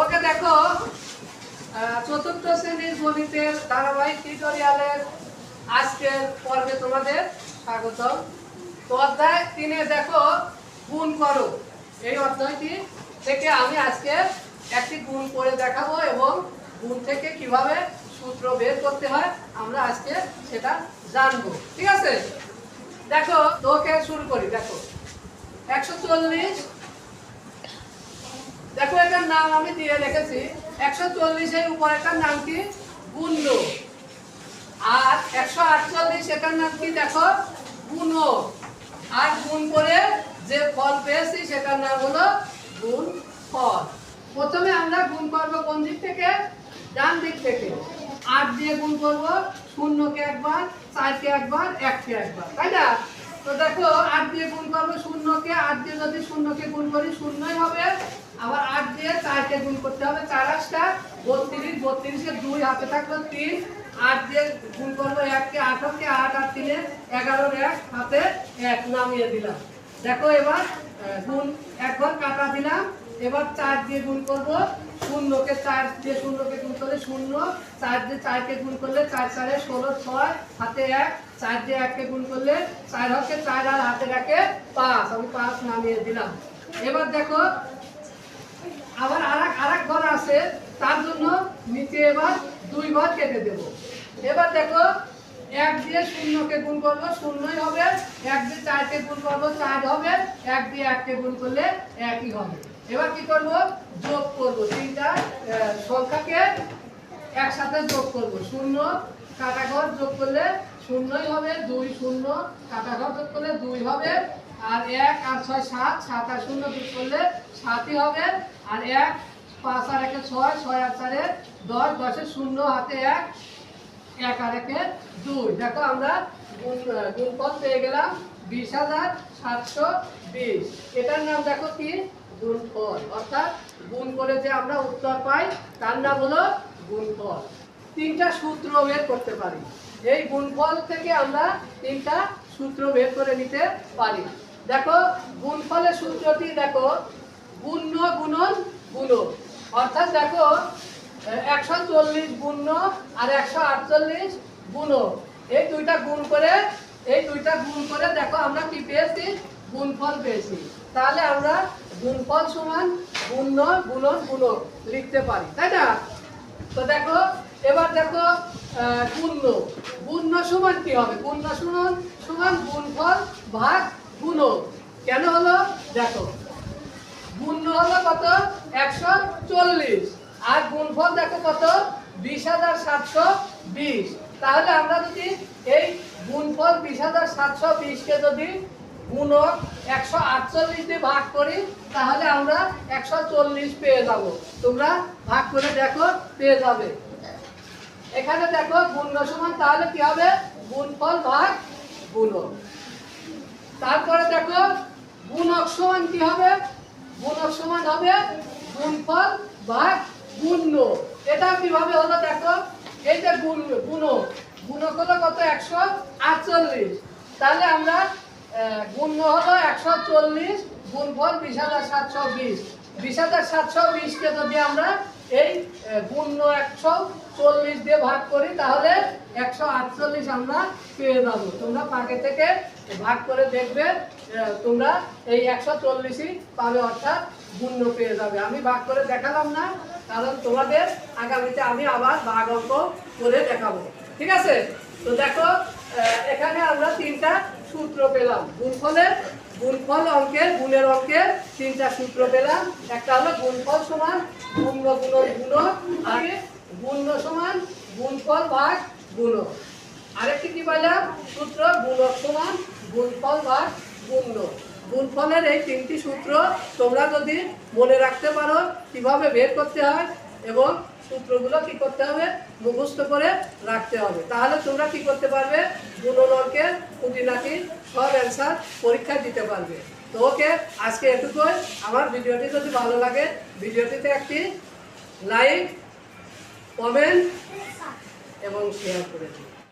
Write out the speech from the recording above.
ওকে দেখো চতুর্থ শ্রেণির গণিতের ধারাবাহিক টিউটোরিয়ালের আজকের পর্বে তোমাদের স্বাগত তো অধ্যায় তিনে দেখো, গুণ করো। এই অধ্যায়টি থেকে আমি আজকে একটি গুণ করে দেখাবো এবং গুণ থেকে কীভাবে সূত্র বের করতে হয়, আমরা আজকে সেটা জানব। ঠিক আছে? দেখো, তোকে শুরু করি, দেখো। একশো চল্লিশ দেখো, এটার নাম আমি দিয়ে রেখেছি। একশো চল্লিশের উপর এটার নাম কি? গুণ্ড আর একশো আটচল্লিশ এটার নাম কি দেখো? গুণ। আর গুণ করে যে ফল পেয়েছি, সেটার নাম হলো গুণ ফল প্রথমে আমরা গুণ করব কোন দিক থেকে? ডান দিক থেকে। আট দিয়ে গুণ করব, শূন্যকে একবার, চারকে একবার, এককে একবার, তাই না? তো দেখো, আট দিয়ে গুণ করব শূন্যকে, আট দিয়ে যদি শূন্যকে গুণ করি, শূন্যই হবে। আবার আট দিয়ে চারকে গুণ করতে হবে, চার আটটা, বত্রিশ বত্রিশে দুই, হাতে থাকল তিন, আট দিয়ে গুণ করব এককে আঠারোকে আট, আর তিনে এগারোর এক, হাতে এক, নামিয়ে দিলাম। দেখো এবার গুণ একবার কাটা দিলাম, এবার চার দিয়ে গুণ করব শূন্যকে চার দিয়ে শূন্যকে গুণ করলে শূন্য, চার দিয়ে চারকে গুণ করলে চার, চারে ষোলো, ছয়, হাতে এক, চার দিয়ে এককে গুণ করলে চার হকে চার, আর হাতে রাখে পাঁচ, আমি পাঁচ নামিয়ে দিলাম। এবার দেখো আবার আরেক আরেক ঘর আছে, তার জন্য নিচে এবার দুই ঘর কেটে দেব। এবার দেখো, এক দিয়ে শূন্যকে গুণ করব, শূন্যই হবে, এক দিয়ে চারকে গুণ করব, চার হবে, এক দিয়ে এককে গুণ করলে একই হবে। এবার কি করব? যোগ করব, তিনটা সংখ্যাকে একসাথে যোগ করব। শূন্য কাটা ঘর যোগ করলে শূন্যই হবে, দুই শূন্য কাটা ঘর যোগ করলে দুই হবে আর এক আর ছয় সাত সাত আর শূন্য যোগ করলে সাতই হবে। আর এক, পাঁচ আর একে ছয় ছয় আর চারে দশ, দশের শূন্য হাতে এক এক আর একে দুই। দেখো আমরা গুণ- পেয়ে গেলাম বিশ হাজার সাতশো বিশ। এটার নাম দেখো কি? গুণফল। অর্থাৎ গুণ করে যে আমরা উত্তর পাই, তার নাম হলো গুণফল। তিনটা সূত্র বের করতে পারি। এই গুণফল থেকে আমরা তিনটা সূত্র বের করে নিতে পারি। দেখো গুণফলের সূত্রটি দেখো গুণ্য গুণন গুণ। অর্থাৎ দেখো, একশো চল্লিশ গুণ্য আর একশো আটচল্লিশ গুণ। এই দুইটা গুণ করে, এই দুইটা গুণ করে দেখো আমরা কি পেয়েছি? গুণফল পেয়েছি। তাহলে আমরা গুণফল সমান গুণ্য গুণন গুণ লিখতে পারি, তাই না? তো দেখো, এবার দেখো গুণ্য গুণ্য সমান কি হবে? গুণ্য সমান সমান গুণফল ভাগ গুণ কেন হলো? দেখো। গুণ্য হলো কত? একশো চল্লিশ। আর গুণফল দেখো কত? বিশ হাজার সাতশো বিশ। তাহলে আমরা যদি এই গুণফল বিশ হাজার সাতশো বিশকে যদি গুণক একশো আটচল্লিশ দিয়ে ভাগ করি, তাহলে আমরা একশো চল্লিশ পেয়ে যাব। তোমরা ভাগ করে দেখো, পেয়ে যাবে। এখানে দেখো গুণ্য সমান, তাহলে কি হবে? গুণফল ভাগ গুণক তারপরে দেখো গুণক সমান কি হবে? গুণক সমান হবে গুণফল ভাগ গুণ্য। এটা কীভাবে হলো দেখো? এই যে গুণ গুণক গুণক হলো কত? একশো আটচল্লিশ। তাহলে আমরা গুণ্য হলো একশো চল্লিশ, গুণফল বিশ হাজার সাতশো বিশ। বিশ হাজার সাতশো বিশকে যদি আমরা এই গুণ্য একশো চল্লিশ দিয়ে ভাগ করি, তাহলে একশো আটচল্লিশ আমরা পেয়ে যাব। তোমরা পাকে থেকে ভাগ করে দেখবে তোমরা এই একশো চল্লিশই পাবে, অর্থাৎ গুণ্য পেয়ে যাবে। আমি ভাগ করে দেখালাম না, কারণ তোমাদের আগামীতে আমি আবার ভাগ অঙ্ক করে দেখাবো। ঠিক আছে? তো দেখো এখানে আমরা তিনটা সূত্র পেলাম। গুণফলের, গুণফল অঙ্কের, গুণের অঙ্কের তিনটা সূত্র পেলাম। একটা হলো গুণফল সমান গুণ্য গুণ গুণ আগে গুণ্য সমান গুণফল ভাগ গুণ আরেকটি কি পাইলাম সূত্র গুণক সমান গুণফল ভাগ গুণ্য। গুণফলের এই তিনটি সূত্র তোমরা যদি মনে রাখতে পারো, কীভাবে বের করতে হয় এবং সূত্রগুলো কি করতে হবে, মুখস্থ করে রাখতে হবে। তাহলে তোমরা কি করতে পারবে? গুণন অঙ্কের খুঁটিনাটি সব অ্যান্সার পরীক্ষায় দিতে পারবে। তো ওকে, আজকে এটুকুই। আমার ভিডিওটি যদি ভালো লাগে, ভিডিওটিতে একটি লাইক কমেন্ট এবং শেয়ার করে দিন